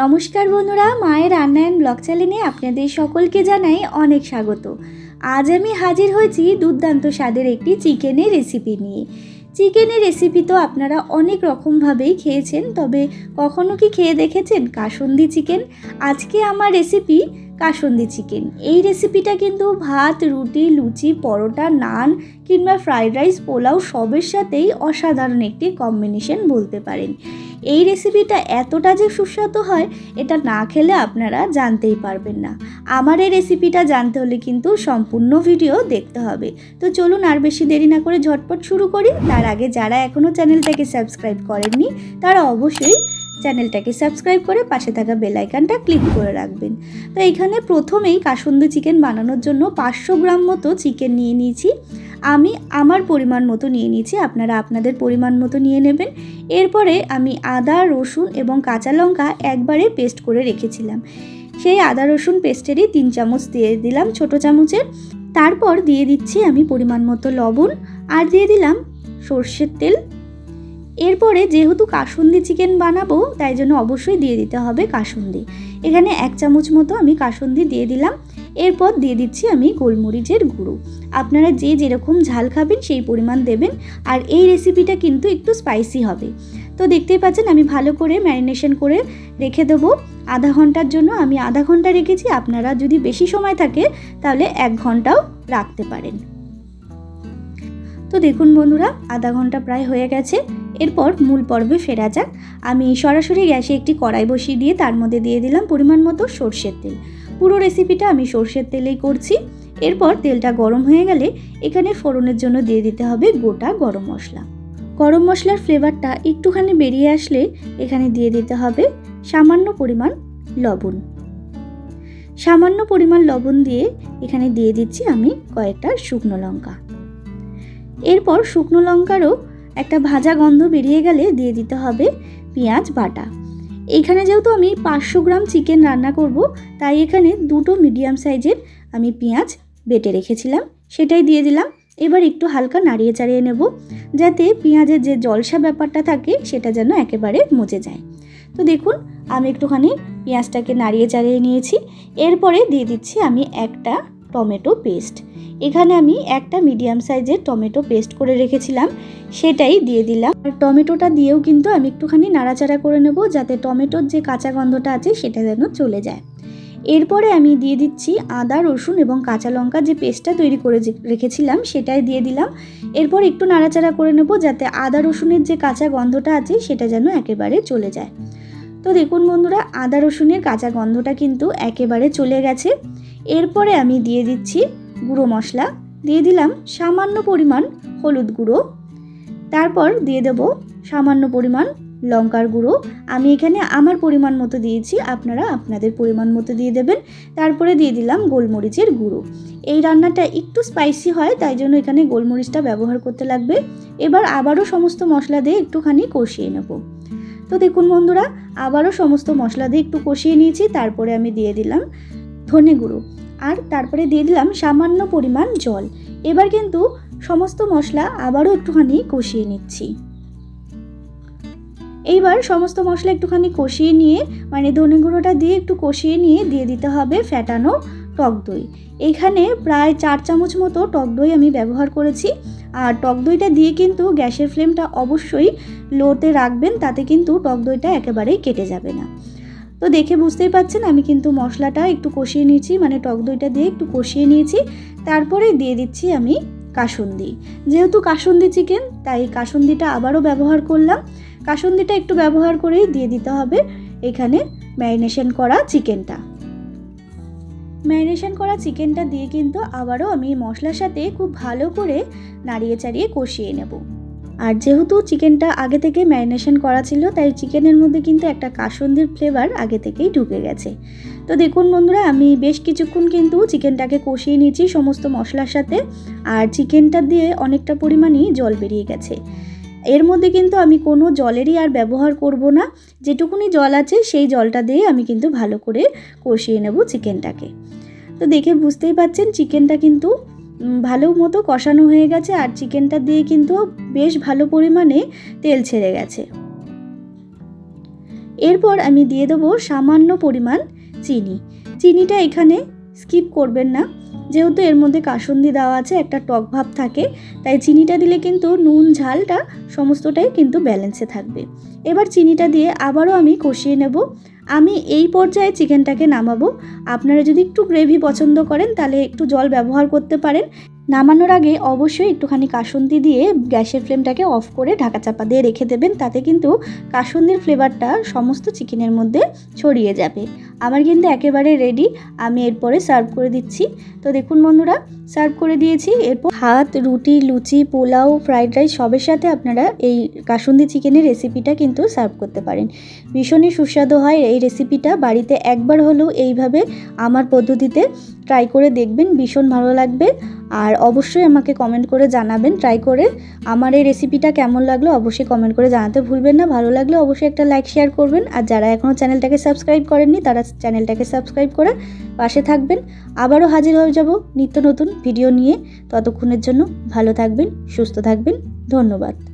নমস্কার বন্ধুরা, মায়ের রান্নায়ন ব্লগ চ্যানেলে আপনাদের সকলকে জানাই অনেক স্বাগত। আজ আমি হাজির হয়েছি দুর্দান্ত স্বাদের একটি চিকেনের রেসিপি নিয়ে। চিকেনের রেসিপি তো আপনারা অনেক রকমভাবেই খেয়েছেন, তবে কখনো কি খেয়ে দেখেছেন কাসন্দি চিকেন? আজকে আমার রেসিপি কাসন্দি চিকেন। এই রেসিপিটা কিন্তু ভাত, রুটি, লুচি, পরোটা, নান কিংবা ফ্রাইড রাইস পোলাও সবের সাথেই অসাধারণ একটি কম্বিনেশন বলতে পারেন। এই রেসিপিটা এতটা যে সুস্বাদু হয়, এটা না খেলে আপনারা জানতেই পারবেন না। আমার এই রেসিপিটা জানতে হলে কিন্তু সম্পূর্ণ ভিডিও দেখতে হবে। তো চলুন আর বেশি দেরি না করে ঝটপট শুরু করি। তার আগে যারা এখনও চ্যানেলটাকে সাবস্ক্রাইব করেননি, তারা অবশ্যই চ্যানেলটাকে সাবস্ক্রাইব করে পাশে থাকা বেল আইকনটা ক্লিক করে রাখবেন। তো এখানে প্রথমেই কাসুন্দি চিকেন বানানোর জন্য পাঁচশো গ্রাম মতো চিকেন নিয়ে নিয়েছি। আমি আমার পরিমাণ মতো নিয়ে নিয়েছি আপনারা আপনাদের পরিমাণ মতো নিয়ে নেবেন। এরপরে আমি আদা, রসুন এবং কাঁচা লঙ্কা একবারে পেস্ট করে রেখেছিলাম। সেই আদা, রসুন পেস্টেরই তিন চামচ দিয়ে দিলাম ছোট চামচের। তারপর দিয়ে দিচ্ছি আমি পরিমাণ মতো লবণ আর দিয়ে দিলাম সর্ষের তেল। এরপরে যেহেতু কাসুন্দি চিকেন বানাবো, তাই জন্য অবশ্যই দিয়ে দিতে হবে কাসুন্দি। এখানে এক চামচ মতো আমি কাসুন্দি দিয়ে দিলাম। এরপর দিয়ে দিচ্ছি আমি গোলমরিচের গুঁড়ো। আপনারা যে যেরকম ঝাল খাবেন সেই পরিমাণ দেবেন, আর এই রেসিপিটা কিন্তু একটু স্পাইসি হবে। তো দেখতেই পাচ্ছেন আমি ভালো করে ম্যারিনেশন করে রেখে দেবো। আধা ঘণ্টার জন্য আমি আধা ঘণ্টা রেখেছি, আপনারা যদি বেশি সময় থাকে তাহলে এক ঘন্টাও রাখতে পারেন। তো দেখুন বন্ধুরা, আধা ঘণ্টা প্রায় হয়ে গেছে। এরপর মূল পর্বে ফেরা যাক। আমি সরাসরি গ্যাসে একটি কড়াই বসিয়ে দিয়ে তার মধ্যে দিয়ে দিলাম পরিমাণ মতো সর্ষের তেল। পুরো রেসিপিটা আমি সর্ষের তেলেই করছি। এরপর তেলটা গরম হয়ে গেলে এখানে ফোড়নের জন্য দিয়ে দিতে হবে গোটা গরম মশলা। গরম মশলার ফ্লেভারটা একটুখানি বেরিয়ে আসলে এখানে দিয়ে দিতে হবে সামান্য পরিমাণ লবণ। সামান্য পরিমাণ লবণ দিয়ে এখানে দিয়ে দিচ্ছি আমি কয়েকটা শুকনো লঙ্কা। এরপর শুকনো লঙ্কারও একটা ভাজা গন্ধ বেরিয়ে গেলে দিয়ে দিতে হবে পেঁয়াজ বাটা। এখানে যেহেতু আমি পাঁচশো গ্রাম চিকেন রান্না করব, তাই এখানে দুটো মিডিয়াম সাইজের আমি পেঁয়াজ বেটে রেখেছিলাম, সেটাই দিয়ে দিলাম। এবার একটু হালকা নাড়িয়ে চাড়িয়ে নেব, যাতে পেঁয়াজের যে জলসা ব্যাপারটা থাকে, সেটা যেন একেবারে মুছে যায়। তো দেখুন, আমি একটুখানি পেঁয়াজটাকে নাড়িয়ে চাড়িয়ে নিয়েছি। এরপরে দিয়ে দিচ্ছি আমি একটা টমেটো পেস্ট। এখানে আমি একটা মিডিয়াম সাইজের টমেটো পেস্ট করে রেখেছিলাম, সেটাই দিয়ে দিলাম। আর টমেটোটা দিয়েও কিন্তু আমি একটুখানি নাড়াচাড়া করে নেব, যাতে টমেটোর যে কাঁচা গন্ধটা আছে, সেটা যেন চলে যায়। এরপরে আমি দিয়ে দিচ্ছি আদা, রসুন এবং কাঁচা লঙ্কা যে পেস্টটা তৈরি করে রেখেছিলাম, সেটাই দিয়ে দিলাম। এরপর একটু নাড়াচাড়া করে নেব, যাতে আদা, রসুনের যে কাঁচা গন্ধটা আছে, সেটা যেন একেবারে চলে যায়। তো দেখুন বন্ধুরা, আদা, রসুনের কাঁচা গন্ধটা কিন্তু একেবারে চলে গেছে। এরপরে আমি দিয়ে দিচ্ছি গুঁড়ো মশলা। দিয়ে দিলাম সামান্য পরিমাণ হলুদ গুঁড়ো। তারপর দিয়ে দেব সামান্য পরিমাণ লঙ্কার গুঁড়ো। আমি এখানে আমার পরিমাণ মতো দিয়েছি, আপনারা আপনাদের পরিমাণ মতো দিয়ে দেবেন। তারপরে দিয়ে দিলাম গোলমরিচের গুঁড়ো। এই রান্নাটা একটু স্পাইসি হয়, তাই জন্য এখানে গোলমরিচটা ব্যবহার করতে লাগবে। এবার আবারও সমস্ত মশলা দিয়ে একটুখানি কষিয়ে নেব। তো দেখুন বন্ধুরা, আবারও সমস্ত মশলা দিয়ে একটু কষিয়ে নিয়েছি, তারপরে আমি দিয়ে দিলাম ধনে গুঁড়ো। আর তারপরে দিয়ে দিলাম সামান্য পরিমাণ জল। এবার কিন্তু সমস্ত মশলা আবারও একটুখানি কষিয়ে নিচ্ছি। এইবার সমস্ত মশলা একটুখানি কষিয়ে নিয়ে মানে ধনে গুঁড়োটা দিয়ে একটু কষিয়ে নিয়ে দিয়ে দিতে হবে ফ্যাটানো টক দই। এখানে প্রায় চার চামচ মতো টক দই আমি ব্যবহার করেছি। আর টক দইটা দিয়ে কিন্তু গ্যাসের ফ্লেমটা অবশ্যই লোতে রাখবেন, তাতে কিন্তু টক দইটা একেবারেই কেটে যাবে না। তো দেখে বুঝতেই পাচ্ছেন আমি কিন্তু মশলাটা একটু কষিয়ে নিয়েছি মানে টক দইটা দিয়ে একটু কষিয়ে নিয়েছি। তারপরে দিয়ে দিচ্ছি আমি কাসুন্দি। যেহেতু কাসুন্দি চিকেন, তাই কাসুন্দিটা আবারও ব্যবহার করলাম। কাসুন্দিটা একটু ব্যবহার করেই দিয়ে দিতে হবে এখানে ম্যারিনেশন করা চিকেনটা। ম্যারিনেশন করা চিকেনটা দিয়ে কিন্তু আবারও আমি মশলার সাথে খুব ভালো করে নাড়িয়ে চাড়িয়ে কষিয়ে নেব। আর যেহেতু চিকেনটা আগে থেকে ম্যারিনেশন করা ছিল, তাই চিকেনের মধ্যে কিন্তু একটা কাসন্দির ফ্লেভার আগে থেকেই ঢুকে গেছে। তো দেখুন বন্ধুরা, আমি বেশ কিছুক্ষণ কিন্তু চিকেনটাকে কষিয়ে নিয়েছি সমস্ত মশলার সাথে, আর চিকেনটা দিয়ে অনেকটা পরিমাণই জল বেরিয়ে গেছে। এর মধ্যে কিন্তু আমি কোনো জলেরই আর ব্যবহার করব না, যেটুকুনি জল আছে সেই জলটা দিয়ে আমি কিন্তু ভালো করে কষিয়ে নেব চিকেনটাকে। তো দেখে বুঝতেই পাচ্ছেন, চিকেনটা কিন্তু ভালো মতো কষানো হয়ে গেছে আর চিকেনটা দিয়ে কিন্তু বেশ ভালো পরিমাণে তেল ছেড়ে গেছে। এরপর আমি দিয়ে দেবো সামান্য পরিমাণ চিনি। চিনিটা এখানে স্কিপ করবেন না। যেহেতু এর মধ্যে কাসুন্দি দেওয়া আছে, একটা টক ভাব থাকে, তাই চিনিটা দিলে কিন্তু নুন, ঝালটা সমস্তটাই কিন্তু ব্যালেন্সে থাকবে। এবার চিনিটা দিয়ে আবারও আমি কষিয়ে নেব আমি এই পর্যায়ে চিকেনটাকে নামাবো। আপনারা যদি একটু গ্রেভি পছন্দ করেন, তাহলে একটু জল ব্যবহার করতে পারেন। নামানোর আগে অবশ্যই একটুখানি কাসন্দি দিয়ে গ্যাসের ফ্লেমটাকে অফ করে ঢাকা চাপা দিয়ে রেখে দেবেন, তাতে কিন্তু কাসন্দির ফ্লেভারটা সমস্ত চিকেনের মধ্যে ছড়িয়ে যাবে। আমার কিন্তু একেবারে রেডি আমি এরপরে সার্ভ করে দিচ্ছি। তো দেখুন বন্ধুরা সার্ভ করে দিয়েছি, এরপর ভাত, রুটি, লুচি, পোলাও ফ্রাইড রাইস সবের সাথে আপনারা এই কাসুন্দি চিকেনের রেসিপিটা কিন্তু সার্ভ করতে পারেন। ভীষণই সুস্বাদু হয় এই রেসিপিটা বাড়িতে একবার হলেও এইভাবে আমার পদ্ধতিতে ট্রাই করে দেখবেন, ভীষণ ভালো লাগবে। আর অবশ্যই আমাকে কমেন্ট করে জানাবেন ট্রাই করে আমার এই রেসিপিটা কেমন লাগল অবশ্যই কমেন্ট করে জানাতে ভুলবেন না। ভালো লাগলে অবশ্যই একটা লাইক শেয়ার করবেন। আর যারা এখনও চ্যানেলটাকে সাবস্ক্রাইব করেননি, তারা চ্যানেলটাকে সাবস্ক্রাইব করে পাশে থাকবেন। আবারও হাজির হয়ে যাব নিত্য নতুন ভিডিও নিয়ে। ততক্ষণের জন্য ভালো থাকবেন, সুস্থ থাকবেন। ধন্যবাদ।